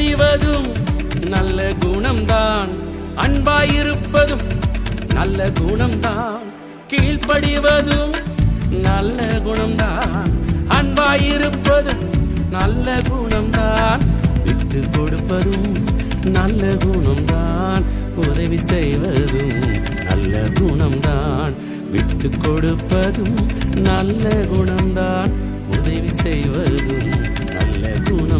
அறிவதும் நல்ல குணம்தான். அன்பாயிருப்பதும் நல்ல குணம்தான். கீழ்ப்படிவதும் நல்ல குணம்தான். அன்பாயிருப்பதும் நல்ல குணம்தான். விட்டு கொடுப்பதும் நல்ல குணம்தான். உதவி செய்வதும் நல்ல குணம்தான். விட்டு கொடுப்பதும் நல்ல குணம்தான். உதவி செய்வதும் நல்ல குணம்